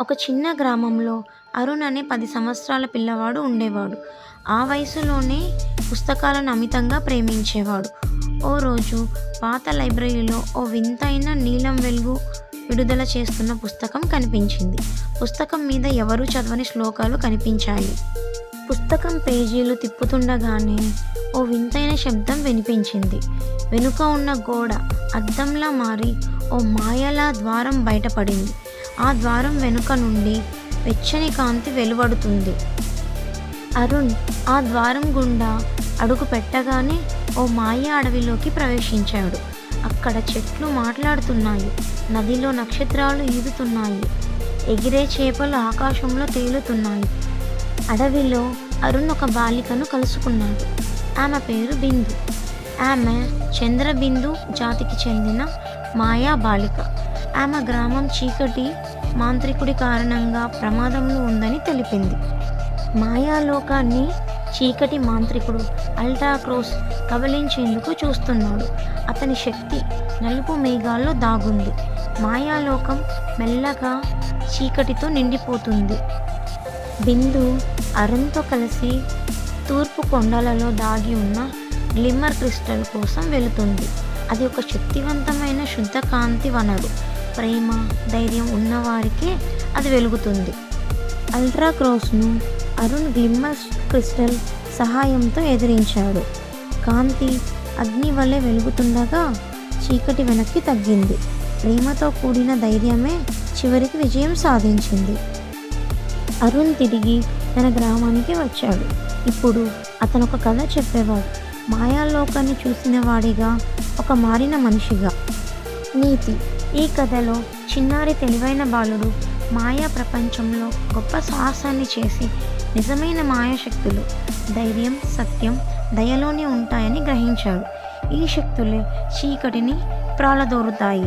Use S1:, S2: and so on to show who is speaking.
S1: ఒక చిన్న గ్రామంలో అరుణ్ అనే పది సంవత్సరాల పిల్లవాడు ఉండేవాడు. ఆ వయసులోనే పుస్తకాలను అమితంగా ప్రేమించేవాడు. ఓ రోజు పాత లైబ్రరీలో ఓ వింతైన నీలం వెలుగు విడుదల చేస్తున్న పుస్తకం కనిపించింది. పుస్తకం మీద ఎవరూ చదవని శ్లోకాలు కనిపించాయి. పుస్తకం పేజీలు తిప్పుతుండగానే ఓ వింతైన శబ్దం వినిపించింది. వెనుక ఉన్న గోడ అద్దంలా మారి ఓ మాయలా ద్వారం బయటపడింది. ఆ ద్వారం వెనుక నుండి వెచ్చని కాంతి వెలువడుతుంది. అరుణ్ ఆ ద్వారం గుండా అడుగు పెట్టగానే ఓ మాయ అడవిలోకి ప్రవేశించాడు. అక్కడ చెట్లు మాట్లాడుతున్నాయి నదిలో నక్షత్రాలు ఈదుతున్నాయి ఎగిరే చేపలు ఆకాశంలో తేలుతున్నాయి. అడవిలో అరుణ్ ఒక బాలికను కలుసుకున్నాడు. ఆమె పేరు బిందు. ఆమె చంద్రబిందు జాతికి చెందిన మాయా బాలిక. ఆమె గ్రామం చీకటి మాంత్రికుడి కారణంగా ప్రమాదంలో ఉందని తెలిపింది. మాయాలోకాన్ని చీకటి మాంత్రికుడు అల్టాక్రోస్ కబలించేందుకు చూస్తున్నాడు. అతని శక్తి నలుపు మేఘాల్లో దాగుంది. మాయాలోకం మెల్లగా చీకటితో నిండిపోతుంది. బిందు అరుణ్తో కలిసి తూర్పు కొండలలో దాగి ఉన్న గ్లిమ్మర్ క్రిస్టల్ కోసం వెళుతుంది. అది ఒక శక్తివంతమైన శుద్ధ కాంతి వనరు. ప్రేమ ధైర్యం ఉన్నవారికే అది వెలుగుతుంది. అల్ట్రా క్రాస్ను అరుణ్ గ్లిమ్మర్ క్రిస్టల్ సహాయంతో ఎదిరించాడు. కాంతి అగ్ని వలె వెలుగుతుండగా చీకటి వెనక్కి తగ్గింది. ప్రేమతో కూడిన ధైర్యమే చివరికి విజయం సాధించింది. అరుణ్ తిరిగి తన గ్రామానికి వచ్చాడు. ఇప్పుడు అతను ఒక కథ చెప్పేవాడు. మాయాలోకాన్ని చూసిన వాడిగా ఒక మారిన మనిషిగా. నీతి ఈ కథలో చిన్నారి తెలివైన బాలుడు మాయా ప్రపంచంలో గొప్ప సాహసాన్ని చేసి నిజమైన మాయాశక్తులు ధైర్యం సత్యం దయలోనే ఉంటాయని గ్రహించాడు. ఈ శక్తులే చీకటిని ప్రాలదోరుతాయి.